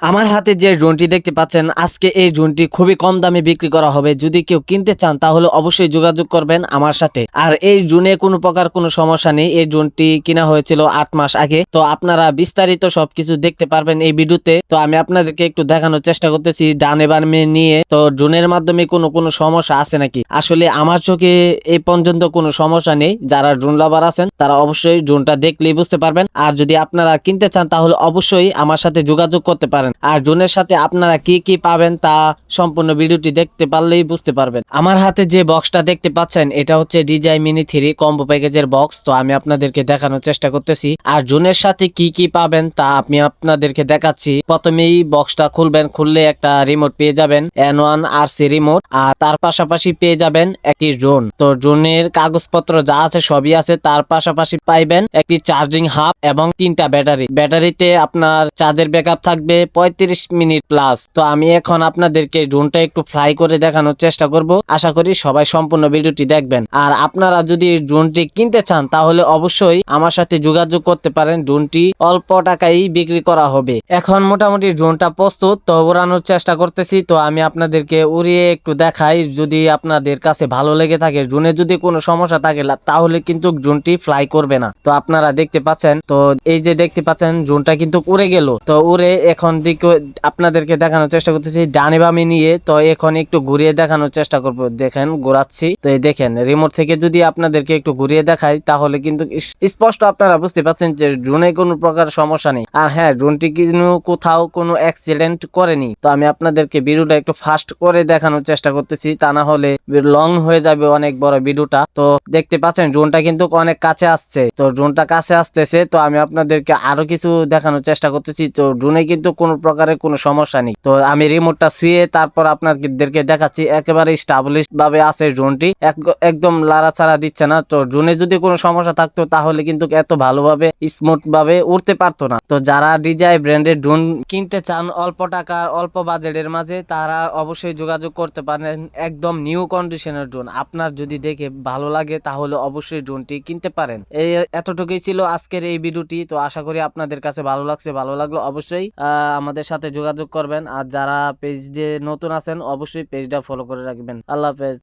আমার হাতে যে ড্রোনটি দেখতে পাচ্ছেন, আজকে এই ড্রোনটি খুবই কম দামে বিক্রি করা হবে। যদি কেউ কিনতে চান, তাহলে অবশ্যই যোগাযোগ করবেন আমার সাথে। আর এই ড্রোনে কোনো প্রকার কোনো সমস্যা নেই। এই ড্রোনটি কিনা হয়েছিল আট মাস আগে। তো আপনারা বিস্তারিত সবকিছু দেখতে পারবেন এই ভিডিওতে। তো আমি আপনাদেরকে একটু দেখানোর চেষ্টা করতেছি, ডানে বামে নিয়ে। তো ড্রোনের মাধ্যমে কোনো কোনো সমস্যা আছে নাকি? আসলে আমার চোখে এই পর্যন্ত কোনো সমস্যা নেই। যারা ড্রোন লাভার আছেন, তারা অবশ্যই ড্রোনটা দেখলেই বুঝতে পারবেন। আর যদি আপনারা কিনতে চান, তাহলে অবশ্যই আমার সাথে যোগাযোগ করতে পারেন। আর ড্রোনের সাথে আপনারা কি কি পাবেন তা সম্পূর্ণ ভিডিওটি দেখতে পারলেই বুঝতে পারবেন। আমার হাতে যে বক্সটা দেখতে পাচ্ছেন, এটা হচ্ছে ডিজাই মিনি থ্রি কম্বো প্যাকেজের বক্স। তো আমি আপনাদেরকে দেখানোর চেষ্টা করতেছি। আর ড্রোনের সাথে কি কি পাবেন তা আমি আপনাদেরকে দেখাচ্ছি। প্রথমেই বক্সটা খুলবেন, খুললে একটা রিমোট পেয়ে যাবেন N one R C remote আর তার পাশাপাশি পেয়ে যাবেন একটি ড্রোন তো ড্রোনের কাগজপত্র যা আছে সবই আছে। তার পাশাপাশি পাইবেন একটি চার্জিং হাব এবং তিনটা ব্যাটারি। ব্যাটারিতে আপনার চার্জের ব্যাকআপ থাকবে পঁয়ত্রিশ মিনিট প্লাস তো আমি এখন আপনাদেরকে ড্রোনটা একটু ফ্লাই করে দেখানোর চেষ্টা করব। আশা করি সবাই সম্পূর্ণ ভিডিওটি দেখবেন। আর আপনারা যদি ড্রোনটি কিনতে চান, তাহলে অবশ্যই আমার সাথে যোগাযোগ করতে পারেন। ড্রোনটি অল্প টাকায় বিক্রি করা হবে। এখন মোটামুটি ড্রোনটা প্রস্তুত, তো ওড়ানোর চেষ্টা করতেছি। তো আমি আপনাদেরকে উড়িয়ে একটু দেখাই। যদি আপনাদের কাছে ভালো লেগে থাকে ড্রোনে যদি কোনো সমস্যা থাকে তাহলে কিন্তু ড্রোনটি ফ্লাই করবে না। তো আপনারা দেখতে পাচ্ছেন, তো এই যে দেখতে পাচ্ছেন ড্রোনটা কিন্তু উড়ে গেল। তো উড়ে এখন দিকে আপনাদেরকে দেখানোর চেষ্টা করতেছি। ডানে বামে নিয়ে তো এখন একটু ঘুরিয়ে দেখানোর চেষ্টা করব। দেখেন, ঘোরাচ্ছি। তো এই দেখেন রিমোট থেকে যদি আপনাদেরকে একটু ঘুরিয়ে দেখাই, তাহলে কিন্তু স্পষ্ট আপনারা বুঝতে পারছেন যে ড্রোনে কোনো প্রকার সমস্যা নেই। আর হ্যাঁ ড্রোনটি কিন্তু কোথাও কোনো অ্যাক্সিডেন্ট করেনি। তো আমি আপনাদেরকে ভিডিওটা একটু ফাস্ট করে দেখানোর চেষ্টা করতেছি। তা না হলে লং হয়ে যাবে অনেক বড় ভিডিওটা তো দেখতে পাচ্ছেন ড্রোনটা কিন্তু অনেক কাছে আসছে। তো ড্রোনটা কাছে আসতেছে, তো আমি আপনাদেরকে আরও কিছু দেখানোর চেষ্টা করতেছি। তো ড্রোনে কিন্তু কোনো প্রকারের কোনো সমস্যা নেই। তো আমি রিমোটটা শুয়ে তারপর আপনাদেরকে দেখাচ্ছি, একেবারে স্টাবলিশ ভাবে আছে ড্রোনটি এক- একদম লাড়াছাড়া দিচ্ছে না। তো ড্রোনে যদি কোনো সমস্যা থাকতো, তাহলে কিন্তু এত ভালোভাবে স্মুথ ভাবে পারতো না। তো যারা ডিজাই ব্র্যান্ডের ড্রোন কিনতে চান, অল্প টাকার, অল্প বাজেটের মাঝে, তারা অবশ্যই যোগাযোগ করতে পারেন একদম নিউ কন্ডিশনের ড্রোন আপনার যদি দেখে ভালো লাগে, তাহলে অবশ্যই ড্রোনটি কিনতে পারেন। এই এতটুকুই ছিল আজকের এই ভিডিওটি। তো আশা করি আপনাদের কাছে ভালো লাগছে, ভালো লাগল অবশ্যই আমাদের সাথে যোগাযোগ করবেন। আর যারা পেজে নতুন আছেন, অবশ্যই পেজটা ফলো করে রাখবেন। আল্লাহ হাফেজ।